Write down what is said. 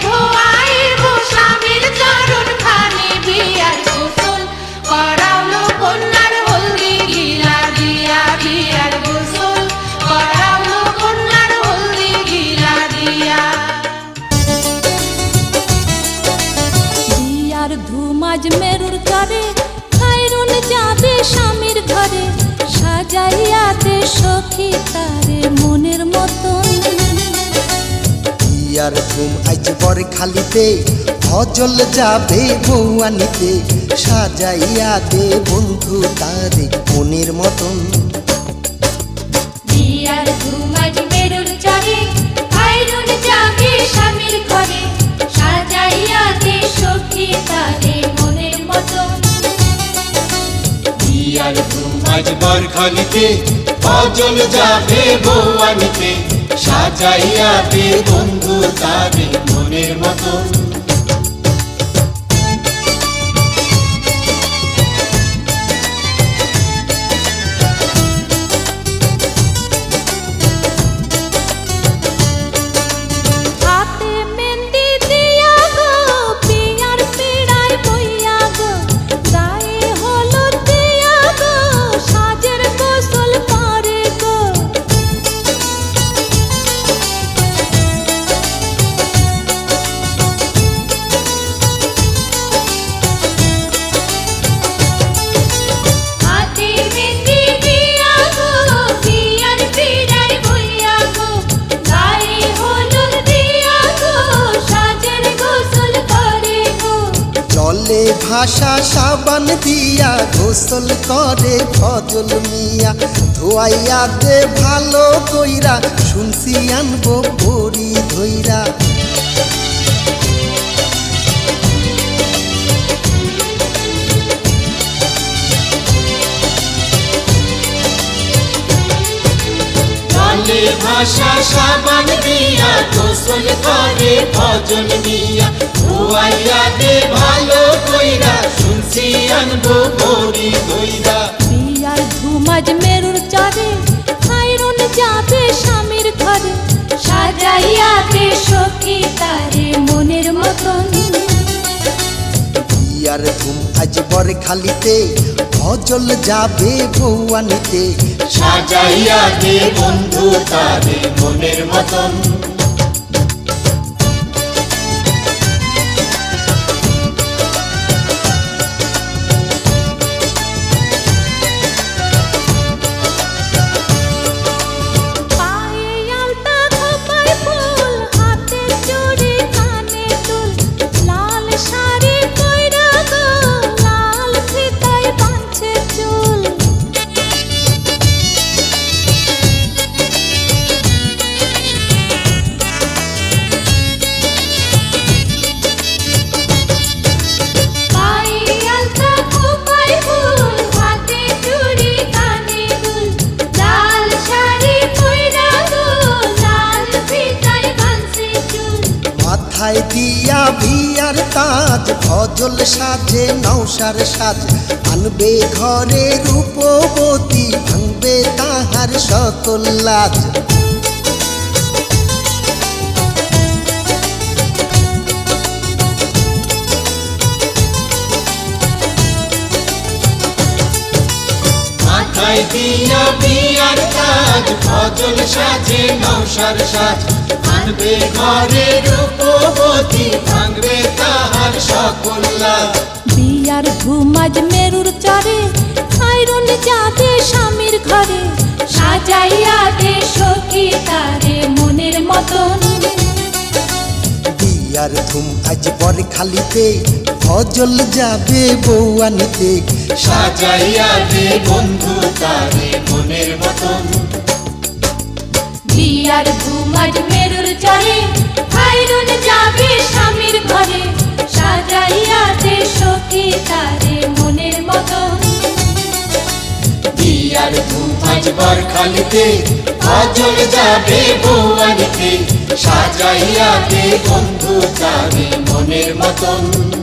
ধর ইয়ার ঘুম আজ বর খালিতে অজল যাবে বৌয়ানিতে সাজাইয়া দে বন্ধু তারে মনের মতন। বিয়ার ধুমাজ মেরুর চরে খাইরুন যাবে স্বামীর ঘরে সাজাইয়া দে সখী তারে মনের মতন। বিয়ার ঘুম আজ বরখালিতে অজল যাবে বৌয়ানিতে সাজাইয়া দে বন্ধু তাদের মনের মতন ভাষা সাবান দিয়া গোসল করে ফজল মিয়া। ধোয়াইয়া দে ভালো কইরা, শুনছি আনব ভরি ধইরা। জলে ভাষা সাবান দিয়া গোসল করে ভজন মিয়া ধুয়াইয়া দে ভালো কইরা শুনছি আনব বড়ি দইরা। বিয়ার ধুমাজ মেরুর চরে খাইরুন যাবে স্বামীর ঘরে। সাজাইয়া দে সখী তারে মনের মতন। ইয়ার ঘুম আজ বর খালিতে অজল যাবে বৌয়ানিতে সাজাইয়া দে বন্ধু তারে মনের মতন। মাথায় দিয়া বিয়ার তাজ ফজল সাজে নৌসার সাজ। আনবে ঘরে রূপবতী, ভাঙবে তাহার সকল লাজ। দিয়া বিয়ার কাজ, ভজল সাজে নৌসার সাজ। আনবে ঘরে রূপবতী ভাঙবে তাহার সকল বিয়ার ঘুমাজ মেরুর চরে খাইরুন যাবে স্বামীর ঘরে। সাজাইয়া দে সখী তারে মনের মতন। বিয়ার ধুম আজ বর খালিতে ফজল যাবে বৌয়ানিতে সাজাইয়া দে বন্ধু তারে মনের মতন। বিয়ার ঘুমাজ মেরুর চরে খাইরুন যাবে স্বামীর ঘরে, সাজাইয়া দে সখী তারে মনের মতন বিয়ার ধুম আজ বরখালিতে ভজল যাবে বৌয়ানিতে সাজাইয়া দে বন্ধু তারে মনের মতন।